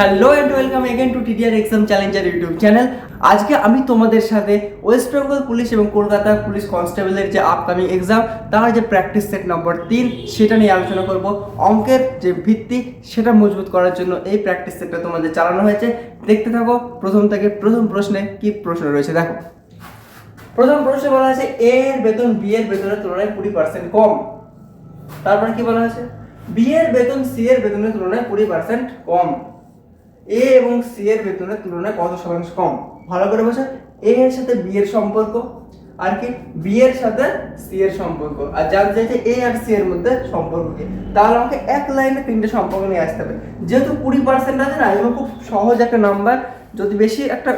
Hello and welcome again to TDR exam challenger YouTube channel আজকে আমি তোমাদের সাথে ওয়েস্ট বেঙ্গল পুলিশ এবং কলকাতা পুলিশ কনস্টেবলের যে আপকামিং এক্সাম তার যে প্র্যাকটিস সেট নম্বর তিন, সেটা নিয়ে আলোচনা করব। অঙ্কের যে ভিত্তি, সেটা মজবুত করার জন্য এই প্র্যাকটিস সেটটা তোমাদের চালানো হয়েছে। দেখতে থাকো, প্রথম থেকে প্রথম প্রশ্নে কি প্রশ্ন রয়েছে, দেখো। প্রথম প্রশ্নে বলা আছে এ এর বেতন বি এর বেতনের তুলনায় কুড়ি পার্সেন্ট কম। তারপরে কি বলা আছে বি এর বেতন সি এর বেতনের তুলনায় কুড়ি পার্সেন্ট কম। এ এবং সি এর বেতনের তুলনায় কত শতাংশ কম? ভালো করে বোঝা। এ এর সাথে বি এর সম্পর্ক, আর কি? বি এর সাথে সি এর সম্পর্ক। আর জানতে চাইছে এ আর সি এর মধ্যে সম্পর্ক কি? তাহলে আমাকে এক লাইনে তিনটে সম্পর্ক নিয়ে আসতে হবে। যেহেতু কুড়ি পার্সেন্ট আছে না এগুলো খুব সহজ একটা নাম্বার যদি বেশি একটা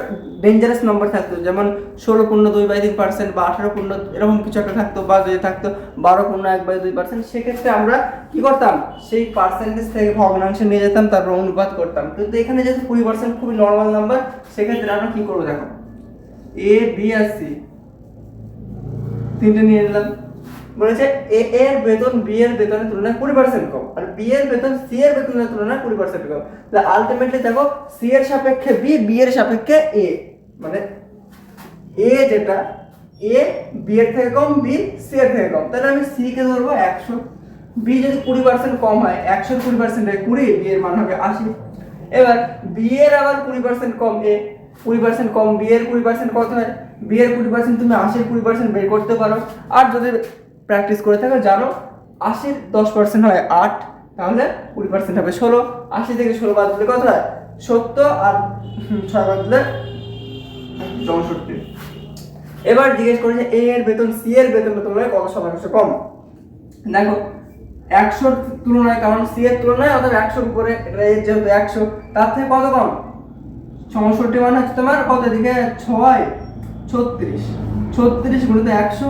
ডেঞ্জারাস নাম্বার থাকতো, যেমন ষোলো পূর্ণ দুই বাই তিন পার্সেন্ট বা আঠারো পূর্ণ এরকম কিছু একটা থাকতো, বা যদি থাকতো বারো পূর্ণ এক বাই দুই পার্সেন্ট সেক্ষেত্রে আমরা কি করতাম? সেই পার্সেন্টেজ থেকে ভগ্নাংশে নিয়ে যেতাম, তারপর অনুপাত করতাম। কিন্তু এখানে যেহেতু কুড়ি পার্সেন্ট খুবই নর্মাল নাম্বার সেক্ষেত্রে আমরা কি করব দেখো? এ বি আর সি তিনটে নিয়ে নিলাম। বলেছে এ, এর বেতন বি এর বেতনের তুলনায় কুড়ি পার্সেন্ট কম আর বি এর বেতন সি এর বেতনের তুলনায় কুড়ি পার্সেন্ট কম। তাহলে আলটিমেটলি দেখো সি এর সাপেক্ষে বি বি এর সাপেক্ষে এ মানে এ যেটা এ বি এর থেকে কম বি সি এর থেকে কম। তাহলে আমি সি কে ধরবো একশো। বি যদি কুড়ি পার্সেন্ট কম হয়, একশো কুড়ি পার্সেন্ট হয় কুড়ি বি এর মান হবে আশি। এবার বি এর আবার কুড়ি পার্সেন্ট কম এ কুড়ি পার্সেন্ট কম বি এর কুড়ি পার্সেন্ট কত হয়? বি এর কুড়ি পার্সেন্ট তুমি আশির কুড়ি পার্সেন্ট বের করতে পারো। আর যদি প্র্যাকটিস করে থাকো, জানো আশির দশ পার্সেন্ট হয় আট, তাহলে কুড়ি পার্সেন্ট হবে ষোলো। আশি থেকে ষোলো বাদ দিলে কত হয়? সত্তর আর ছয় বাদ দিলে চৌষট্টি। এবার জিজ্ঞেস করেছে এ এর বেতন সি এর বেতন তুলনায় কত শতাংশ কম? দেখো, একশোর তুলনায়, কারণ সি এর তুলনায় অর্থাৎ একশোর উপরে যেহেতু একশো, তার থেকে কত কম? চৌষট্টি মানে হচ্ছে তোমার কত দিকে ছয়, ছত্রিশ। ছত্রিশ গুণিত একশো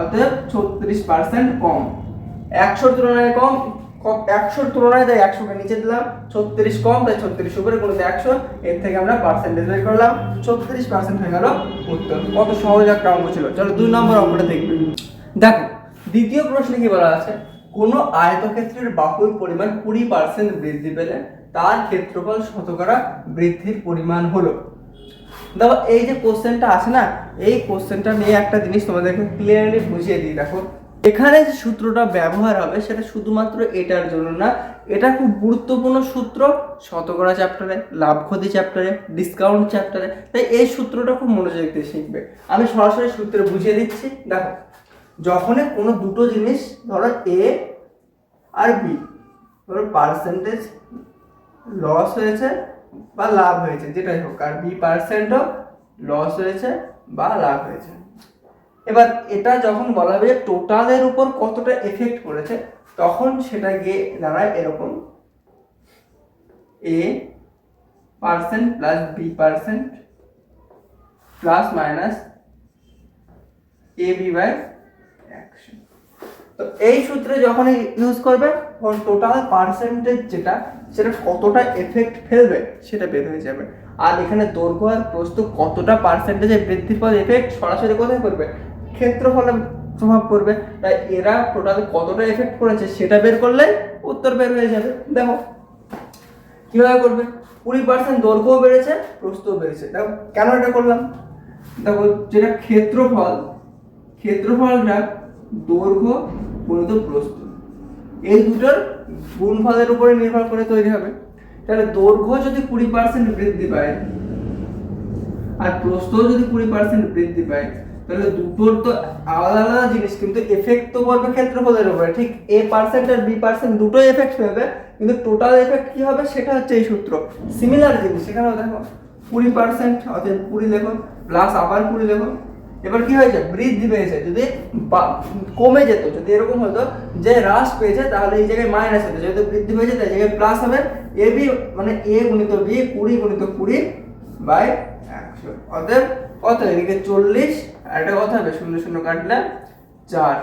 অর্থাৎ ছত্রিশ পার্সেন্ট কম। একশোর তুলনায় কম একশোর তুলনায় তাই একশোকে নিচে দিলাম, ছত্রিশ কম, তাই ছত্রিশ উপরে গুণিত একশো, এর থেকে আমরা পার্সেন্টেজ বের করলাম, ছত্রিশ পার্সেন্ট হয়ে গেল উত্তর। কত সহজ একটা অঙ্ক ছিল, চলো দুই নম্বর অঙ্কটা দেখবে। দেখো, দ্বিতীয় প্রশ্নে কি বলা আছে? কোনো আয়তক্ষেত্রের বাহুর পরিমাণ কুড়ি পার্সেন্ট বৃদ্ধি পেলে তার ক্ষেত্রফল শতকরা বৃদ্ধির পরিমাণ হলো। দেখো, এই যে কোশ্চেনটা আছে না, এই কোশ্চেনটা নিয়ে একটা জিনিস তোমাদেরকে ক্লিয়ারলি বুঝিয়ে দিই, দেখো। এখানে যে সূত্রটা ব্যবহার হবে, সেটা শুধুমাত্র এটার জন্য না, এটা খুব গুরুত্বপূর্ণ সূত্র, শতকরা চ্যাপ্টারে লাভ ক্ষতি চ্যাপ্টারে ডিসকাউন্ট চ্যাপ্টারে তাই এই সূত্রটা খুব মনোযোগ দিয়ে শিখবে। আমি সরাসরি সূত্রে বুঝিয়ে দিচ্ছি, দেখো। যখনই কোনো দুটো জিনিস, ধরো এ আর বি ধরো পার্সেন্টেজ লস হয়েছে বা লাভ হয়েছে, যেটাই হোক, আর বি পার্সেন্ট পার্সেন্টও লস হয়েছে বা লাভ হয়েছে। এবার এটা যখন বলা হবে টোটালের উপর কতটা এফেক্ট করেছে তখন সেটা গিয়ে দাঁড়ায় এরকম A percent plus B percent plus minus A B by একশো তো এই সূত্রে যখন ইউজ করবে তখন টোটাল পার্সেন্টেজ যেটা, সেটা কতটা এফেক্ট ফেলবে, সেটা বের হয়ে যাবে। আর এখানে দৈর্ঘ্য আর প্রস্থ কতটা পার্সেন্টেজে বৃদ্ধির ফলে এফেক্ট সরাসরি কোথায় করবে? ক্ষেত্রফলে প্রভাব পড়বে। তাই এরা টোটাল কতটা এফেক্ট করেছে, সেটা বের করলে উত্তর বের হয়ে যাবে। দেখো, কীভাবে করবে? কুড়ি পার্সেন্ট দৈর্ঘ্যও বেড়েছে, প্রস্থও বেড়েছে। দেখো, কেন এটা করলাম? দেখো, যেটা ক্ষেত্রফল, ক্ষেত্রফলটা দৈর্ঘ্য, গুণিত প্রস্থ। এই দুটোর গুণফলের উপরে নির্ভর করে তৈরি হবে। তাহলে দৈর্ঘ্য যদি কুড়ি পার্সেন্ট বৃদ্ধি পায় আর প্রস্থ যদি কুড়ি পার্সেন্ট বৃদ্ধি পায়, তাহলে দুটোর তো আলাদা আলাদা জিনিস, কিন্তু এফেক্ট তো পড়বে ক্ষেত্রফলের উপরে। ঠিক এ পার্সেন্ট আর বি পার্সেন্ট দুটোই এফেক্ট হবে কিন্তু টোটাল এফেক্ট কি হবে সেটা হচ্ছে এই সূত্র। সিমিলার জিনিস সেখানেও দেখো, কুড়ি পার্সেন্ট অর্থাৎ কুড়ি লেখো প্লাস আবার কুড়ি লেখো। এবার কি হয়েছে? বৃদ্ধি পেয়েছে। যদি কমে যেত, যদি এরকম হতো যে হ্রাস পেয়েছে, তাহলে এই জায়গায় মাইনাস হতো। যেহেতু বৃদ্ধি পেয়েছে, তাই জায়গায় প্লাস হবে। এ বি মানে এ গুণিত বি, কুড়ি গুণিত কুড়ি বাই একশো। অতএব কত? এদিকে চল্লিশ, আর একটা কথা হবে, শূন্য শূন্য কাটলে চার।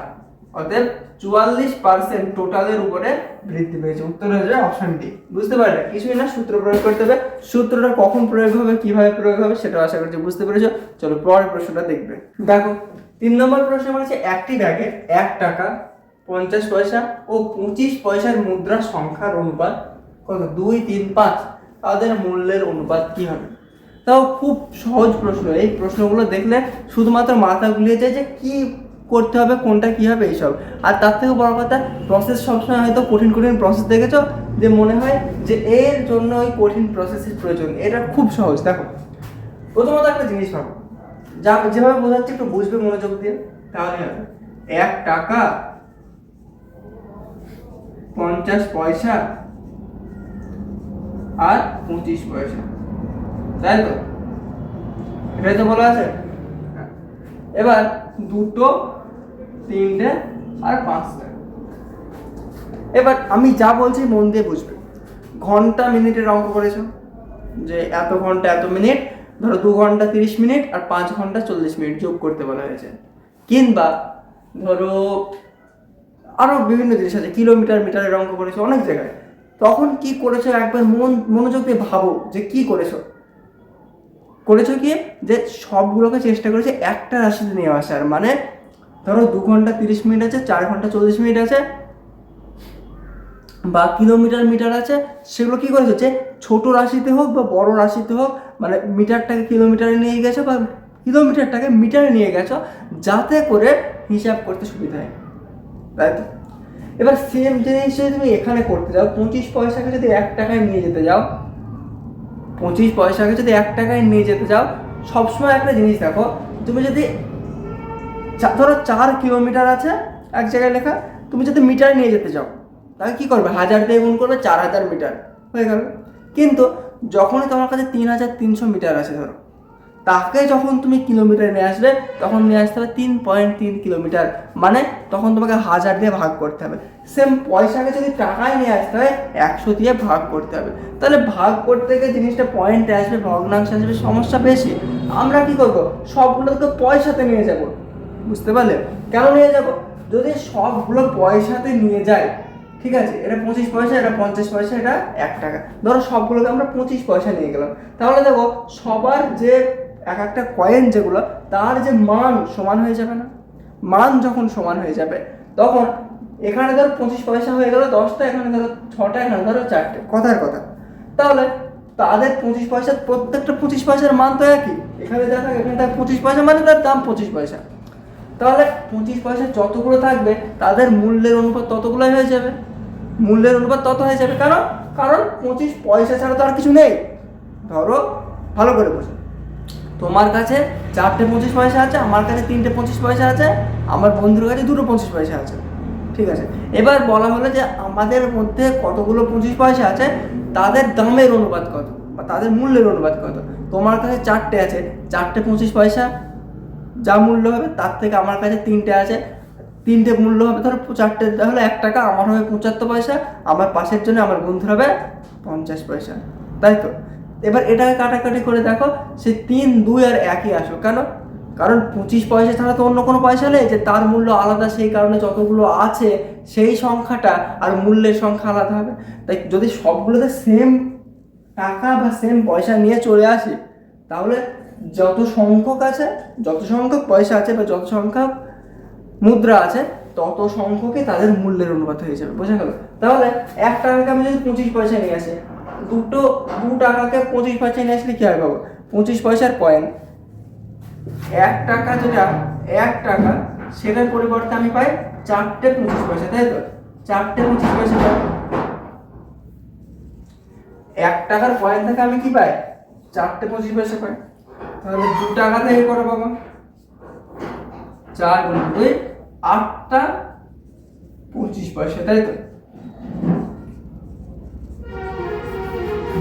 অতএব চুয়াল্লিশ পার্সেন্ট টোটালের উপরে বৃদ্ধি পেয়েছে। উত্তর হয়ে যাবে অপশন ডি বুঝতে পারলে? কিছুই না, সূত্র প্রয়োগ করতে হবে। সূত্রটা কখন প্রয়োগ হবে, কীভাবে প্রয়োগ হবে সেটা আশা করছি বুঝতে পেরেছ। চলো পরের প্রশ্নটা দেখবে। দেখো, তিন নম্বর প্রশ্ন বলেছে, একটি ব্যাগে এক টাকা, পঞ্চাশ পয়সা ও পঁচিশ পয়সার মুদ্রার সংখ্যার অনুপাত কত? দুই, তিন, পাঁচ। তাদের মূল্যের অনুপাত কি হবে? তাও খুব সহজ প্রশ্ন। এই প্রশ্নগুলো দেখলে শুধুমাত্র মাথা গুলিয়ে যায় যে কি করতে হবে, কোনটা কি হবে এইসব। আর তার থেকে বড় কথা প্রসেস সবসময় হয়তো কঠিন কঠিন প্রসেস দেখেছ, যে মনে হয় যে এর জন্য ওই কঠিন প্রসেসের প্রয়োজন। এটা খুব সহজ, দেখো। প্রথমত একটা জিনিস ভাবো। যা, যেভাবে বোঝাচ্ছে, একটু বুঝবে মনোযোগ দিয়ে, তাহলে হবে। এক টাকা পঞ্চাশ পয়সা আর পঁচিশ পয়সা। তাই তো? এটাই তো বলা আছে। এবার দুটো তিনটে আর পাঁচটা। এবার আমি যা বলছি মন দিয়ে বুঝবে। ঘণ্টা মিনিটের অঙ্ক করেছ, যে এত ঘণ্টা এত মিনিট, ধরো দু ঘণ্টা তিরিশ মিনিট আর পাঁচ ঘণ্টা চল্লিশ মিনিট যোগ করতে বলা হয়েছে। কিংবা ধরো আরও বিভিন্ন জিনিস আছে, কিলোমিটার, মিটারের অঙ্ক করেছ অনেক জায়গায়। তখন কি করেছ একবার মন, মনোযোগ দিয়ে ভাবো যে কি করেছ? করেছ কি? যে সবগুলোকে চেষ্টা করেছে, একটা রাশিতে নিয়ে আসার। মানে ধরো দু ঘণ্টা তিরিশ মিনিট আছে, চার ঘণ্টা চল্লিশ মিনিট আছে, বা কিলোমিটার মিটার আছে, সেগুলো কি করেছে যে ছোট রাশিতে হোক বা বড় রাশিতে হোক মানে মিটারটাকে কিলোমিটারে নিয়ে গেছো বা কিলোমিটারটাকে মিটারে নিয়ে গেছো, যাতে করে হিসাব করতে সুবিধা হয়। তাই তো? এবার সেম জিনিস যদি তুমি এখানে করতে যাও, পঁচিশ পয়সাকে যদি এক টাকায় নিয়ে যেতে যাও, পঁচিশ পয়সাকে যদি এক টাকায় নিয়ে যেতে যাও, সবসময় একটা জিনিস দেখো, তুমি যদি ধরো চার কিলোমিটার আছে, এক জায়গায় লেখা, তুমি যদি মিটার নিয়ে যেতে চাও, তাহলে কি করবে? হাজার দিয়ে গুণ করবে, চার হাজার মিটার। হয়ে গেল। কিন্তু যখনই তোমার কাছে তিন হাজার তিনশো মিটার আছে, ধরো, তাকে যখন তুমি কিলোমিটার নিয়ে আসবে, তখন নিয়ে আসতে হবে তিন পয়েন্ট তিন কিলোমিটার। মানে তখন তোমাকে হাজার দিয়ে ভাগ করতে হবে। সেম পয়সাকে যদি টাকায় নিয়ে আসতে হয়, একশো দিয়ে ভাগ করতে হবে। তাহলে ভাগ করতে গিয়ে জিনিসটা পয়েন্টে আসবে, ভগ্নাংশ আসবে, সমস্যা বেশি। আমরা কি করব? সবগুলোকে পয়সাতে নিয়ে যাব। বুঝতে পারলে? কেন নিয়ে যাব? যদি সবগুলো পয়সাতে নিয়ে যায়, ঠিক আছে? এটা পঁচিশ পয়সা, এটা পঞ্চাশ পয়সা, এটা এক টাকা। ধরো সবগুলোকে আমরা পঁচিশ পয়সা নিয়ে গেলাম। তাহলে দেখো, সবার যে এক একটা কয়েন যেগুলো, তার যে মান সমান হয়ে যাবে না? মান যখন সমান হয়ে যাবে, তখন এখানে ধরো পঁচিশ পয়সা হয়ে গেল দশটা, এখানে ধরো ছটা, এখানে ধরো চারটে। কথার কথা। তাহলে তাদের পঁচিশ পয়সা, প্রত্যেকটা পঁচিশ পয়সার মান তো একই। এখানে দেখা এখানে তার পঁচিশ পয়সা মানে তার দাম পঁচিশ পয়সা। তাহলে পঁচিশ পয়সা যতগুলো থাকবে, তাদের মূল্যের অনুপাত ততগুলোই হয়ে যাবে। মূল্যের অনুপাত তত হয়ে যাবে। কেন? কারণ পঁচিশ পয়সা ছাড়া তো আর কিছু নেই। ধরো, ভালো করে বোঝো। তোমার কাছে চারটে পঁচিশ পয়সা আছে, আমার কাছে তিনটে পঁচিশ পয়সা আছে, আমার বন্ধুর কাছে দুটো পঁচিশ পয়সা আছে। ঠিক আছে? এবার বলা হলো যে আমাদের মধ্যে কতগুলো পঁচিশ পয়সা আছে, তাদের দামের অনুপাত কত? বা তাদের মূল্যের অনুপাত কত? তোমার কাছে চারটে আছে, চারটে পঁচিশ পয়সা যা মূল্য হবে তার থেকে আমার কাছে তিনটে আছে। তিনটে মূল্য হবে, ধরো চারটে হলো এক টাকা, আমার হবে পঁচাত্তর পয়সা, আমার পাশের জন্য আমার বন্ধুর হবে পঞ্চাশ পয়সা। তাই তো? এবার এটাকে কাটাকাটি করে দেখো সে তিন, দুই আর একই আসো। কেন? কারণ পঁচিশ পয়সা ছাড়া তো অন্য কোনো পয়সা নেই যে তার মূল্য আলাদা, সেই কারণে যতগুলো আছে, সেই সংখ্যাটা আর মূল্যের সংখ্যা আলাদা হবে। তাই যদি সবগুলোতে সেম টাকা বা সেম পয়সা নিয়ে চলে আসি, তাহলে যত সংখ্যক আছে, যত সংখ্যক পয়সা আছে বা যত সংখ্যক মুদ্রা আছে, তত সংখ্যকই তাদের মূল্যের অনুপাত হয়ে যাবে, বোঝা গেল? তাহলে এক টাকাকে আমি যদি পঁচিশ পয়সা নিয়ে আসি, দুটো, দু টাকাকে পঁচিশ পয়সা নিয়ে আসলে কি হবে বাবু পঁচিশ পয়সার কয়েন এক টাকা যেটা এক টাকা, সেটার পরিবর্তে আমি পাই চারটে পঁচিশ পয়সা, তাই তো? চারটে পঁচিশ পয়সা পাই। এক টাকার কয়েন থেকে আমি কি পাই? চারটে পঁচিশ পয়সা পাই। তাহলে দু টাকা থেকে করো বাবা। চার গুণ দুই, আটটা পঁচিশ পয়সা, তাই তো?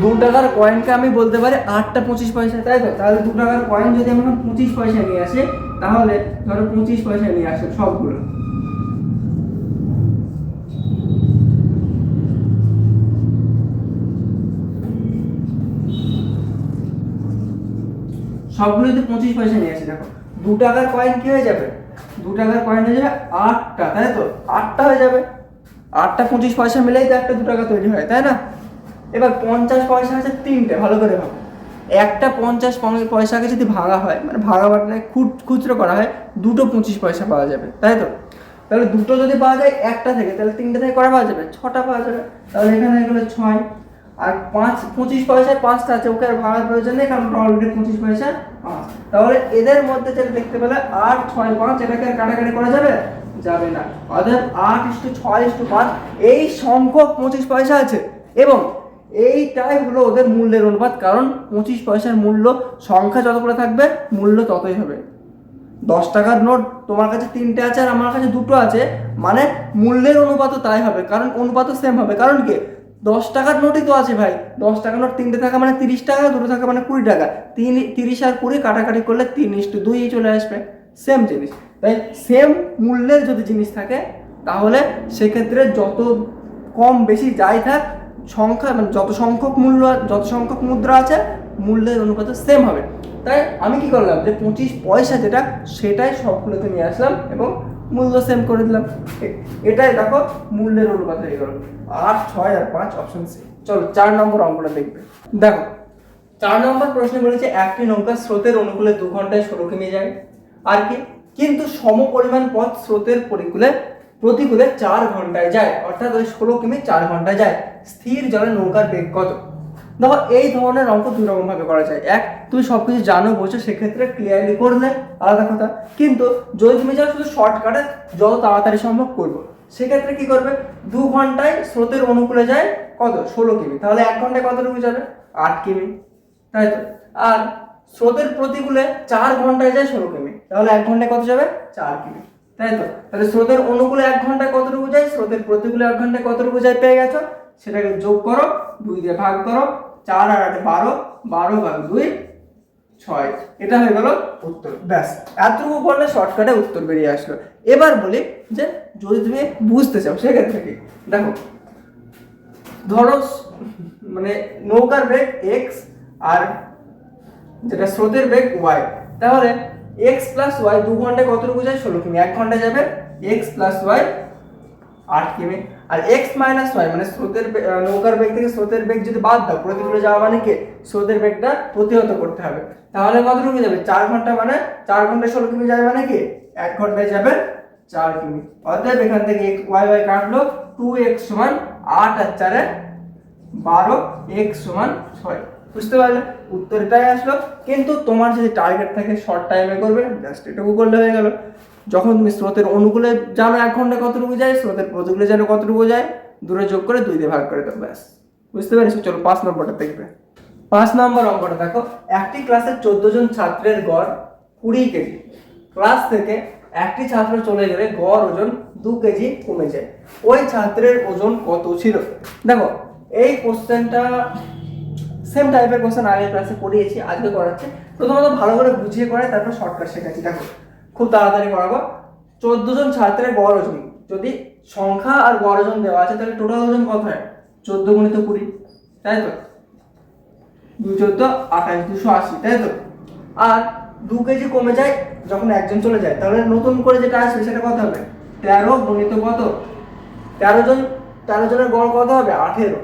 দু টাকার কয়েনকে আমি বলতে পারি আটটা পঁচিশ পয়সা, তাই তো? তাহলে দু টাকার কয়েন যদি আমি পঁচিশ পয়সা নিয়ে আসে, তাহলে ধরো পঁচিশ পয়সা নিয়ে আসে সবগুলো। সবগুলো যদি পঁচিশ পয়সা নিয়ে আসি, দেখো। দু টাকার কয়েন কি হয়ে যাবে? দু টাকার কয়েন হয়ে যাবে আটটা, তাই তো? আটটা হয়ে যাবে। আটটা পঁচিশ পয়সা মিলেই তো একটা দু টাকা তৈরি হয়, তাই না? এবার পঞ্চাশ পয়সা আছে তিনটে, ভালো করে ভাবো। একটা পঞ্চাশ পয়সাকে যদি ভাঙা হয় মানে ভাঙা বাটনায় খুচ খুচরো করা হয়, দুটো পঁচিশ পয়সা পাওয়া যাবে, তাই তো? তাহলে দুটো যদি পাওয়া যায় একটা থেকে, তাহলে তিনটে থেকে করা পাওয়া যাবে? ছটা পাওয়া যাবে। তাহলে এখানে গেলো ছয়। আর পাঁচ, পঁচিশ পয়সায় পাঁচটা আছে, ওকে আর ভাঙার প্রয়োজন নেই, কারণ অলরেডি পঁচিশ পয়সা পাঁচ। তাহলে এদের মধ্যে যেটা দেখতে পেলে আট, ছয়, পাঁচ, এটাকে আর কাটাকাটি করা যাবে? যাবে না। অর্থাৎ আট ইস্টু ছয় ইস্টু পাঁচ, এই সংখ্যক পঁচিশ পয়সা আছে। এবং এইটাই হলো ওদের মূল্যের অনুপাত, কারণ পঁচিশ পয়সার মূল্য সংখ্যা যত করে থাকবে, মূল্য ততই হবে। দশ টাকার নোট তোমার কাছে তিনটে আছে আর আমার কাছে দুটো আছে মানে মূল্যের অনুপাতও তাই হবে, কারণ অনুপাতও সেম হবে। কারণ কি? দশ টাকার নোটই তো আছে ভাই। দশ টাকার নোট তিনটে থাকা মানে তিরিশ টাকা, দুটো থাকা মানে কুড়ি টাকা। তিন, তিরিশ আর কুড়ি কাটাকাটি করলে তিন ইস্টু দুই চলে আসবে। সেম জিনিস। তাই সেম মূল্যের যদি জিনিস থাকে, তাহলে সেক্ষেত্রে যত কম বেশি যাই থাক, সংখ্যা মানে যত সংখ্যক মূল্য, যত সংখ্যক মুদ্রা আছে, মূল্যের অনুপাতে সেম হবে। তাই আমি কি করলাম? যে পঁচিশ পয়সা যেটা, সেটাই সবগুলোতে নিয়ে আসলাম এবং মূল্য সেম করে দিলাম। এটাই দেখো মূল্যের অনুপাত হয়ে গেল। আট, ছয় আর পাঁচ অপশন সি চলো, চার নম্বর অঙ্কটা দেখবে। দেখো, চার নম্বর প্রশ্নে বলেছে একটি নৌকা স্রোতের অনুকূলে দু ঘন্টায় ষোলো কিমি যায়। আর কি? কিন্তু সম পরিমাণ পথ স্রোতের পরিকূলে প্রতিকূলে চার ঘন্টায় যায়। অর্থাৎ ওই ষোলো কিমি চার ঘন্টায় যায়। স্থির জলে নৌকার বেগ কত? দেখো, এই ধরনের অঙ্ক দুই রকম ভাবে করা যায়। এক, তুমি সবকিছু জানো, বোঝো, সেক্ষেত্রে ক্লিয়ারলি করলে আলাদা কথা। কিন্তু যদি তুমি চাও শুধু শর্টকাটে যত তাড়াতাড়ি সম্ভব করব। সেক্ষেত্রে কি করবে? দু ঘন্টায় স্রোতের অনুকূলে যায় কত? ষোলো কিমি। তাহলে এক ঘন্টায় কতটুকু যাবে? আট কিমি। তাই তো? আর স্রোতের প্রতিকূলে চার ঘন্টায় যায় ষোলো কিমি। তাহলে এক ঘন্টায় কত যাবে? চার কিমি। তাই তো? তাহলে স্রোতের অনুকূলে এক ঘন্টায় কতটুকু যায়? স্রোতের প্রতিকূলে এক ঘন্টায় কতটুকু যায় পেয়ে গেছো? সেটাকে যোগ করো, দুই দিয়ে ভাগ করো চার আর আটে বারো বারো ভাগ দুই, ছয়। এটা হয়ে গেল উত্তর। ব্যাস, এতটুকু করলে শর্টকাটে উত্তর বেরিয়ে আসলো। এবার বলি যে যদি তুমি বুঝতে চাও সেক্ষেত্রে কি দেখো, ধরো মানে নৌকার বেগ এক্স আর যেটা স্রোতের বেগ ওয়াই তাহলে এক্স প্লাস ওয়াই দু ঘন্টায় কতটুকু যায়? ষোলো কিমি। এক ঘন্টায় যাবে এক্স প্লাস ওয়াই আট কিমি। আর এক্স মাইনাস ওয়াই মানে স্রোতের নৌকার বেগ থেকে স্রোতের বেগ যদি বাদ দাও প্রতিকূলে যাওয়া মানে কি? স্রোতের বেগটা প্রতিহত করতে হবে। তাহলে কত কতটুকু যাবে? চার ঘণ্টা মানে চার ঘন্টায় ষোলো কিমি যাবে মানে কি? এক ঘন্টায় যাবে চার কিমি। অতএব এখান থেকে এক্স ওয়াই ওয়াই কাটলো টু এক্স সমান আট আর চারে বারো এক্স সমান ছয়। বুঝতে পারলে? উত্তর এটাই আসলো। কিন্তু তোমার যদি টার্গেট থাকে শর্ট টাইমে করবে জাস্ট এটুকু করলে হয়ে গেল। যখন তুমি স্রোতের অনুকূলে জানো এক ঘণ্টা কতটুকু যায়, স্রোতের প্রতিকূলে জানো কতটুকু যায়, দূরে যোগ করে দুই দিয়ে ভাগ করে দাও, ব্যাস। বুঝতে পেরেছ? চলো পাঁচ নম্বরটা দেখবে। পাঁচ নম্বর অঙ্কটা দেখো, একটি ক্লাসের চোদ্দ জন ছাত্রের গড় কুড়ি কেজি। ক্লাস থেকে একটি ছাত্র চলে গেলে গড় ওজন দু কেজি কমে যায়। ওই ছাত্রের ওজন কত ছিল? দেখো, এই কোশ্চেনটা সেম টাইপের কোশ্চেন আগের ক্লাসে পড়িয়েছি, আজকে করাচ্ছি। প্রথমত ভালো করে বুঝিয়ে করাই, তারপর শর্টকাট শেখাচ্ছি। দেখো খুব তাড়াতাড়ি করাবো। চোদ্দ জন ছাত্রের গড় ওজন যদি সংখ্যা আর গড় ওজন দেওয়া আছে, তাহলে টোটাল ওজন কত হয়? চোদ্দ গুণিত কুড়ি, তাই তো? দুই চোদ্দ, আঠাশ দুশো আশি, তাই তো? আর দু কেজি কমে যায়, যখন একজন চলে যায়, তাহলে নতুন করে যেটা আসবে, সেটা কত হবে? তেরো গণিত কত? তেরো জন, তেরো জনের গড় কত হবে? আঠেরো।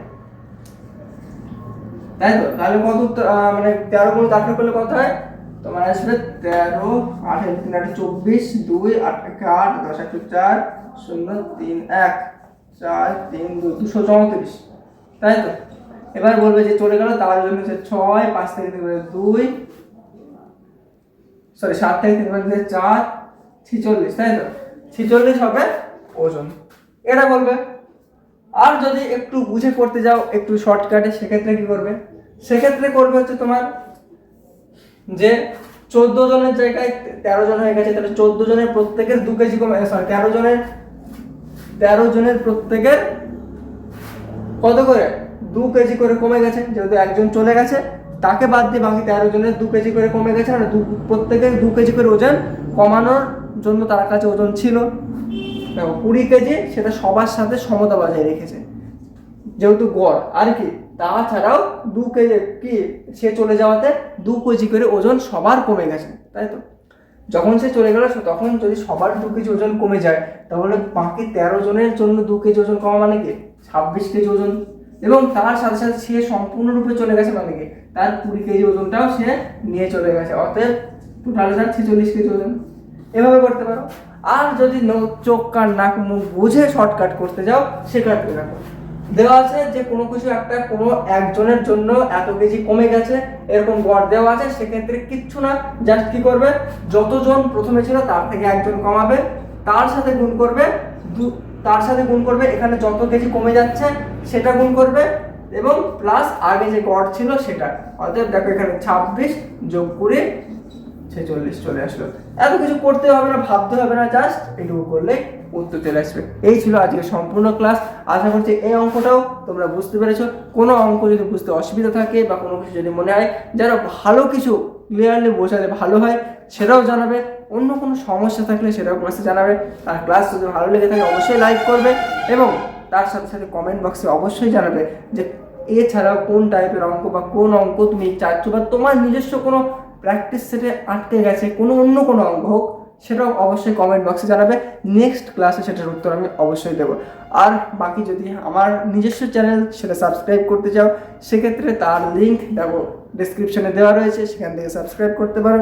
তাই তো? তাহলে কত মানে তেরো গুণ আঠেরো করলে কত হয়? তোমার আসবে তেরো আঠেরো তিন, আট, চব্বিশ, দুই, আট, এক, আট, দশ একশো চার, শূন্য, তিন, এক, চার, তিন, দুই, দুশো চৌত্রিশ। তাই তো? এবার বলবে যে চলে গেল, তার জন্য হচ্ছে ছয়, পাঁচ থেকে তিন দুই সরি সাত থেকে তিন বাজে চার, ছিচল্লিশ, তাই তো? ছিচল্লিশ হবে ওজন। এটা বলবে। আর যদি একটু বুঝে করতে যাও, একটু শর্টকাটে সেক্ষেত্রে কি করবে? সেক্ষেত্রে করবে হচ্ছে তোমার যে চোদ্দ জনের জায়গায় তেরো জন হয়ে গেছে, তাহলে চোদ্দ জনের প্রত্যেকের দু কেজি কমে সরি তেরো জনের তেরো জনের প্রত্যেকের কত করে? দু কেজি করে কমে গেছে, যেহেতু একজন চলে গেছে, তাকে বাদ দিয়ে বাকি তেরো জনের দু কেজি করে কমে গেছে মানে দু, প্রত্যেকের দু কেজি করে ওজন কমানোর জন্য তার কাছে ওজন ছিল। কুড়ি কেজি সেটা সবার সাথে সমতা বজায় রেখেছে, যেহেতু গড়। আর কি? তাছাড়াও দু কেজি কি সে চলে যাওয়াতে দু কেজি করে ওজন সবার কমে গেছে, তাই তো? যখন সে চলে গেল, তখন যদি সবার দু কেজি ওজন কমে যায়, তাহলে বাকি তেরো জনের জন্য দু কেজি ওজন কমা মানে কি? ছাব্বিশ কেজি ওজন। এবং তার সাথে সাথে সে সম্পূর্ণরূপে চলে গেছে মানে কি? তার কুড়ি কেজি ওজনটাও সে নিয়ে চলে গেছে, অতএব টোটাল তার ছেচল্লিশ কেজি ওজন। এভাবে করতে পারো। আর যদি চোখ, কান, নাক, মুখ বুঝে শর্টকাট করতে যাও সেক্ষেত্রে দেখো দেওয়া আছে যে কোনো কিছু একটা কোনো একজনের জন্য এত কেজি কমে গেছে, এরকম গড় দেওয়া আছে, সেক্ষেত্রে কিচ্ছু না জাস্ট কি করবে? যতজন প্রথমে ছিল তার থেকে একজন কমাবে, তার সাথে গুণ করবে তার সাথে গুণ করবে, এখানে যত কেজি কমে যাচ্ছে সেটা গুণ করবে, এবং প্লাস আগে যে গড় ছিল সেটা। অতএব দেখো এখানে ছাব্বিশ যোগ করে ছেচল্লিশ চলে আসলো। এত কিছু করতে হবে না, ভাবতে হবে না জাস্ট এটুকু করলে উত্তর চলে আসবে। এই ছিল আজকে সম্পূর্ণ ক্লাস আশা করছি এই অঙ্কটাও তোমরা বুঝতে পেরেছ। কোনো অঙ্ক যদি বুঝতে অসুবিধা থাকে বা কোনো কিছু যদি মনে হয় যেন ভালো কিছু ক্লিয়ারলি বোঝালে ভালো হয়, সেটাও জানাবে। অন্য কোনো সমস্যা থাকলে সেটাও ক্লাসে জানাবে। আর ক্লাস যদি ভালো লেগে থাকে, অবশ্যই লাইক করবে এবং তার সাথে সাথে কমেন্ট বক্সে অবশ্যই জানাবে যে এছাড়াও কোন টাইপের অঙ্ক বা কোন অঙ্ক তুমি চাচ্ছ বা তোমার নিজস্ব কোনো প্র্যাকটিস সেটে আটকে গেছে, কোনো অন্য কোনো অঙ্ক হোক। সেটাও অবশ্যই কমেন্ট বক্সে জানাবে। নেক্সট ক্লাসে সেটার উত্তর আমি অবশ্যই দেবো। আর বাকি যদি আমার নিজস্ব চ্যানেল সেটা সাবস্ক্রাইব করতে চাও, সেক্ষেত্রে তার লিঙ্ক দেখো ডিসক্রিপশনে দেওয়া রয়েছে, সেখান থেকে সাবস্ক্রাইব করতে পারো।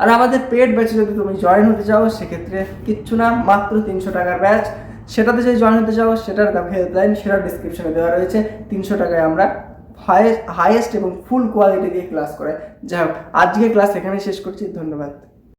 আর আমাদের পেড ব্যাচে যদি তুমি জয়েন হতে চাও, সেক্ষেত্রে কিচ্ছু না, মাত্র তিনশো টাকার ব্যাচ সেটাতে যদি জয়েন হতে চাও, সেটার দেখো হেল্পলাইন সেটার ডিসক্রিপশনে দেওয়া রয়েছে। তিনশো টাকায় আমরা হাইয়েস্ট এবং ফুল কোয়ালিটি দিয়ে ক্লাস করে যাই হোক আজকে ক্লাস এখানে শেষ করছি। ধন্যবাদ।